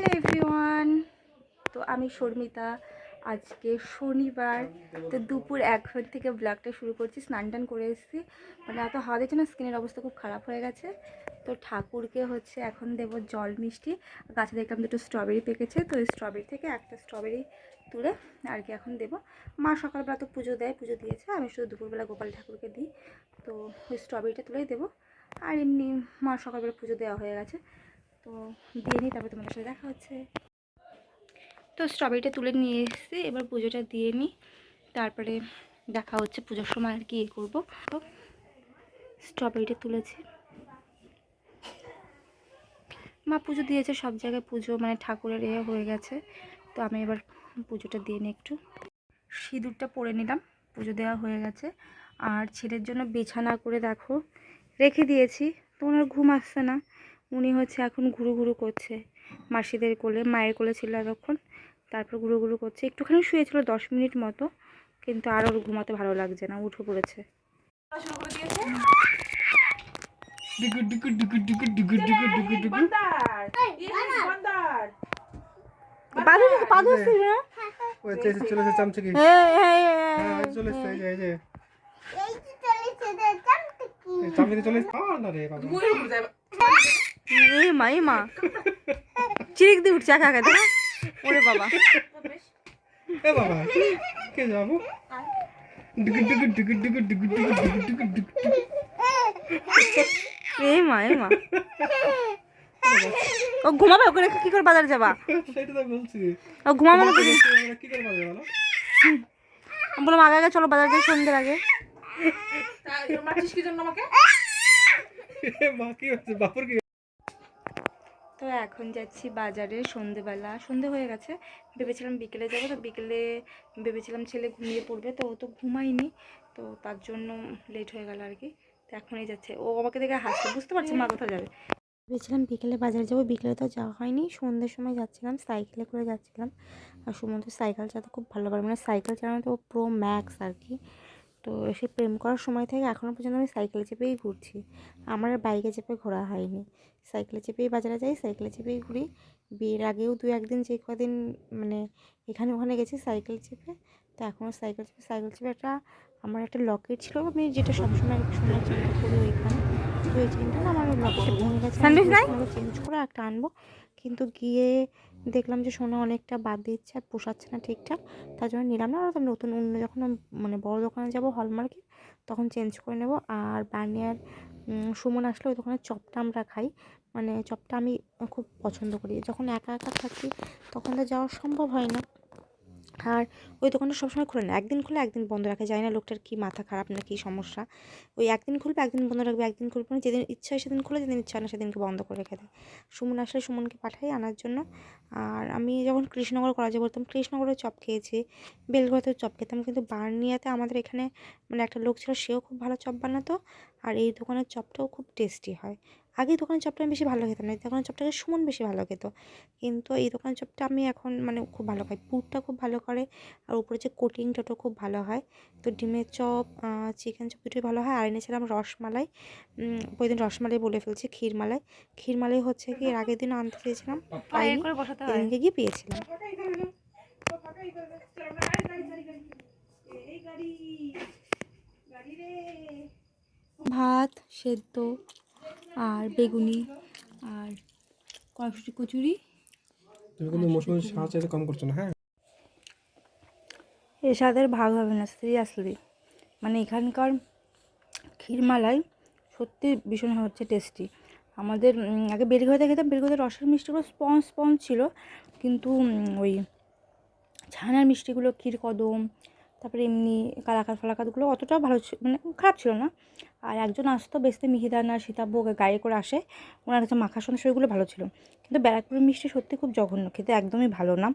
Hello everyone তো আমি শর্মিতা। আজকে শনিবার, তো দুপুর এক ঘণ্টা থেকে ব্লগটা শুরু করছি, স্নান টান করে এসেছি। মানে এত হাওয়া দিচ্ছে না স্কিনের অবস্থা খুব খারাপ হয়ে গেছে। তো ঠাকুরকে হচ্ছে এখন দেব জল মিষ্টি। গাছে দেখলাম দুটো স্ট্রবেরি পেকেছে, তো স্ট্রবেরি থেকে একটা স্ট্রবেরি তুলে আর কি এখন দেবো। মা সকালবেলা তো পুজো দেয়, পুজো দিয়েছে, আমি শুধু দুপুরবেলা গোপাল ঠাকুরকে দিই। তো ওই স্ট্রবেরিটা তুলেই দেবো। আর এমনি মা সকালবেলা পুজো দেওয়া হয়ে গেছে। তো দিয়ে নিই, তারপরে তোমাদের সাথে দেখা হচ্ছে। তো স্ট্রবেরিটা তুলে নিয়ে এসেছি, এবার পুজোটা দিয়ে নিই। তারপরে দেখা হচ্ছে পুজোর সময় আর কি ইয়ে করব। স্ট্রবেরিটা তুলেছি। মা পুজো দিয়েছে, সব জায়গায় পুজো মানে ঠাকুরের এ হয়ে গেছে। তো আমি এবার পুজোটা দিয়ে নিই একটু। সিঁদুরটা পরে নিলাম, পুজো দেওয়া হয়ে গেছে। আর ছেলের জন্য বিছানা করে দেখো, রেখে দিয়েছি। তো ওনার ঘুম আসছে না। উনি হচ্ছে এখন ঘুরু ঘুরু করছে মাসিদের কোলে মায়ের কোলে ছিল এতক্ষণ তারপর ঘুরু ঘুরু করছে একটুখানি শুয়েছিল দশ মিনিট মতো কিন্তু আর ওর ঘুমাতে ভালো লাগছে না উঠে পড়েছে চলে চলে মা মা চিরিক দিয়ে উঠছে একা একা দেখো ওরে বাবা এ বাবা কে যাব মা করে কি করে বাজার যাবা বললাম আগে আগে চলো বাজার যাই সন্ধ্যের আগে বাপুর কি এখন যাচ্ছি বাজারে সন্ধেবেলা। সন্ধে হয়ে গেছে, ভেবেছিলাম বিকেলে যাব, তো বিকেলে ভেবেছিলাম ছেলে ঘুমিয়ে পড়বে, তো ও তো ঘুমায়নি, তো তার জন্য লেট হয়ে গেল আর কি তো এখনই যাচ্ছে। ও আমাকে দেখে হাসছে, বুঝতে পারছি মা কোথাও যাবে। ভেবেছিলাম বিকেলে বাজারে যাব, বিকেলে তো যাওয়া হয়নি, সন্ধ্যের সময় যাচ্ছিলাম সাইকেলে করে যাচ্ছিলাম। আর সুমন্ত সাইকেল চালাতে খুব ভালো পারে মানে সাইকেল চালানো তো প্রো ম্যাক্স আর কি তো সে প্রেম করার সময় থেকে এখনও পর্যন্ত আমি সাইকেলে চেপেই ঘুরছি। আমার বাইকে চেপে ঘোরা হয়নি। সাইকেলে চেপেই বাজারে যাই সাইকেলে চেপেই ঘুরি। বিয়ের আগেও দু একদিন যে কদিন মানে এখানে ওখানে গেছি সাইকেল চেপে। তো এখনও সাইকেল চেপে সাইকেল চেপে একটা আমার একটা লকেট ছিল আমি যেটা সবসময় সোনার চেনটা করি ওইখানে। তো ওই চেনটা না আমার লকেটটা ভেঙে গেছে। চেঞ্জ করে একটা আনব। কিন্তু গিয়ে দেখলাম যে সোনা অনেকটা বাদ দিচ্ছে আর পোষাচ্ছে না ঠিকঠাক। তার জন্য নিলাম না। আর নতুন অন্য যখন মানে বড় দোকানে যাব হলমার্কে তখন চেঞ্জ করে নেব। আর বানিয়ার সুমন আসলে ওই দোকানে চপটা আমরা খাই। মানে চপটা আমি খুব পছন্দ করি। যখন একা একা থাকি, তখন তো যাওয়া সম্ভব হয় না। আর ওই দোকানটা সবসময় খোলে না। একদিন খুলে একদিন বন্ধ রাখে। যায় না লোকটার কি মাথা খারাপ না কি সমস্যা। ওই একদিন খুলবে, একদিন বন্ধ রাখবে, একদিন খুলবে না। যেদিন ইচ্ছা হয় সেদিন খুলে, যেদিন ইচ্ছা হয় না সেদিনকে বন্ধ করে রেখে দেয়। সুমন আসলে সুমনকে পাঠাই আনার জন্য। আর আমি যখন কৃষ্ণনগর কলেজে পড়তাম কৃষ্ণনগরে চপ খেয়েছি বেলঘাতেও চপ খেতাম। কিন্তু বার্নিয়াতে আমাদের এখানে মানে একটা লোক ছিল, সেও খুব ভালো চপ বানাতো। আর এই দোকানের চপটাও খুব টেস্টি হয়। আগে এই দোকানের চপটা আমি বেশি ভালো খেতাম না এই দোকানের চপটাকে সুমন বেশি ভালো খেত। কিন্তু এই দোকানের চপটা আমি এখন মানে খুব ভালো খাই পুরটা খুব ভালো করে আর উপরে যে কোটিংটা ওটা খুব ভালো হয়। তো ডিমের চপ চিকেন চপ দুটোই ভালো হয় আর এনেছিলাম রসমালাই। উম, ওই দিন রসমালাই বলে ফেলছি ক্ষীরমালাই। ক্ষীরমালাই হচ্ছে কি এর আগের দিন আনতে চেয়েছিলাম এদিনকে গিয়ে পেয়েছিলাম। ভাত সেদ্ধ। আর বেগুনি আর কড়াইশুটি কচুরি। তুমি কিন্তু মৌসুমি সাহায্য চাইতে কম করছ না হ্যাঁ? এর সাথে আর ভাগ হবে না সিরিয়াসলি মানে এখানকার ক্ষীরমালাই সত্যি ভীষণ হচ্ছে টেস্টি আমাদের আগে বেরঘাতে খেতাম বেরঘাতে রসের মিষ্টিগুলো স্পঞ্জ স্পঞ্জ ছিল কিন্তু ওই ছানার মিষ্টিগুলো ক্ষীর কদম তারপরে এমনি কালাকার ফালাকাতগুলো অতটাও ভালো ছিল মানে খারাপ ছিল না। আর একজন আসতো বেসতে মিহিদানা, সীতাভোগ গায়ে করে আসে। ওনার কাছে মাখা সন্দেশ ওইগুলো ভালো ছিল। কিন্তু ব্যারাকপুরের মিষ্টি সত্যি খুব জঘন্য, খেতে একদমই ভালো না।